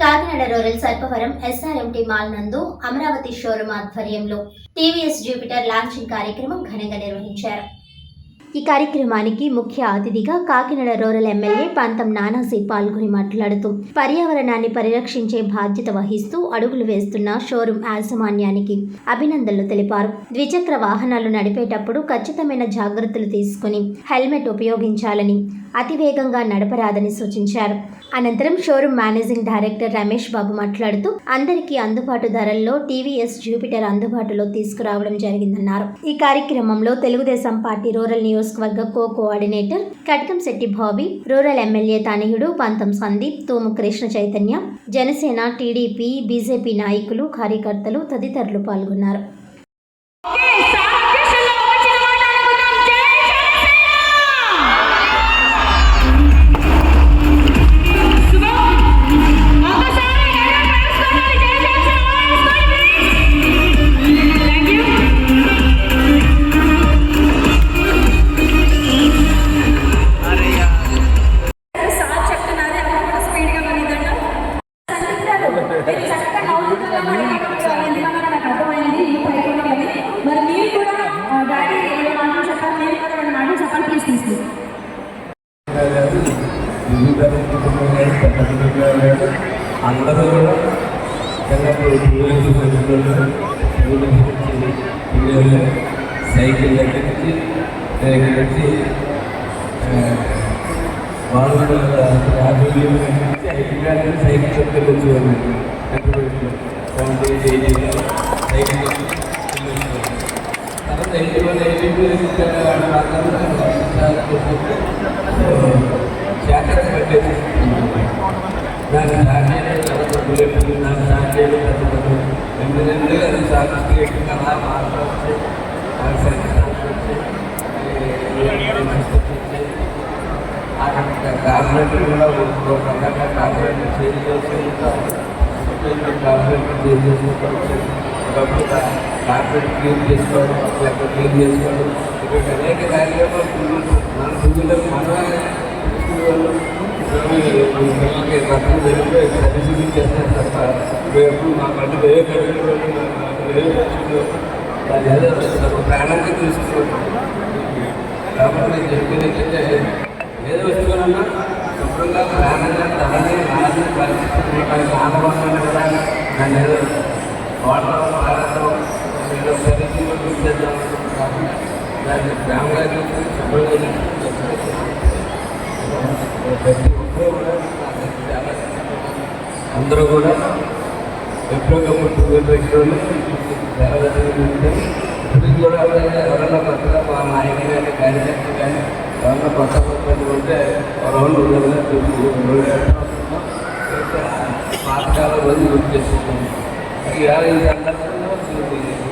Kakinada rural Sarpavaram SRMT mall నందు Amaravati showroom ఆధ్వర్యంలో TVS Jupiter launching కార్యక్రమం ఘనంగా నిర్వహించారు. ఈ కార్యక్రమానికి ముఖ్య అతిథిగా కాకినాడ రూరల్ ఎమ్మెల్యే పంతం నానాజీ పాల్గొని మాట్లాడుతూ పర్యావరణాన్ని పరిరక్షించే బాధ్యత వహిస్తూ అడుగులు వేస్తున్న షోరూం యాజమాన్యానికి అభినందనలు తెలిపారు. ద్విచక్ర వాహనాలు నడిపేటప్పుడు ఖచ్చితమైన జాగ్రత్తలు తీసుకుని హెల్మెట్ ఉపయోగించాలని అతివేగంగా నడపరాదని సూచించారు. అనంతరం showroom managing director Ramesh Babu మాట్లాడుతూ అందరికీ అందుబాటు ధరల్లో టీవీఎస్ జూపిటర్ అందుబాటులో తీసుకురావడం జరిగిందన్నారు. ఈ కార్యక్రమంలో తెలుగుదేశం పార్టీ రూరల్ నియోజకవర్గ co coordinator Katkamsetti Bobby rural MLA తనయుడు పంతం సందీప్ తూము కృష్ణ చైతన్య జనసేన టీడీపీ బీజేపీ నాయకులు కార్యకర్తలు తదితరులు పాల్గొన్నారు. డాడీ ఏడు మాటలు చెప్పాలి నేను కూడా రెండు మాటలు చెప్పాలి ప్లీజ్ అందరూ కూడా సైకిల్ దగ్గర నుంచి వాళ్ళు యాభై సైకిల్ చెప్తే సైకిల్ జాగ్రత్త పెట్టేసి దాన్ని సాధ్యమైన తర్వాత బుల్లెట్ దాన్ని సాధ్యమైన తర్వాత రెండు రెండు అది సాధించి అలా మాట్లాడితే అది సరిగ్గా కార్పొరేట్ కూడా ఒక రకంగా కార్పొరేట్ చేంజ్ చేసి కార్పొరేట్ చేంజ్ చేసుకోవచ్చు ఒకప్పుడు కార్పొరేట్ క్లీన్ చేసుకోవడం లేకపోతే క్లీన్ చేసుకోవడం ఇటువంటి అనేక కార్యక్రమాలు మన పువ్వులకు మనమే వాళ్ళు పిల్లలకి సర్వీసింగ్ చేస్తారు తప్ప ఎప్పుడు మా పంట వేరే దాని ఏదో ఒక ప్రాణానికి తీసుకుంటాం కాబట్టి నేను చెప్పేది ఏంటంటే ఏదో వస్తువులన్నా శుభ్రంగా ప్రాణంగా తలని నాది పరిస్థితి మనకి కూడా నన్ను ఏదో వాటర్ ఆడటం ఏదో సర్వీసింగ్ చేద్దాం దాన్ని ప్రేమగా చూసి శుభ్రంగా చూసి ప్రతి ఒక్కరూ కూడా నాకు చాలా అందరూ కూడా ఎప్పుడొకప్పుడు టూర్ దగ్గర ఇప్పుడు కూడా ఎవరైనా కొత్తగా మా నాయకులు కానీ కార్యకర్తలు కానీ ఎవరైనా కొత్త కొత్త ఉంటే రౌండ్ పాతకాలం రోజు గుర్తు చేసుకుంటాం Yeah, yeah, yeah.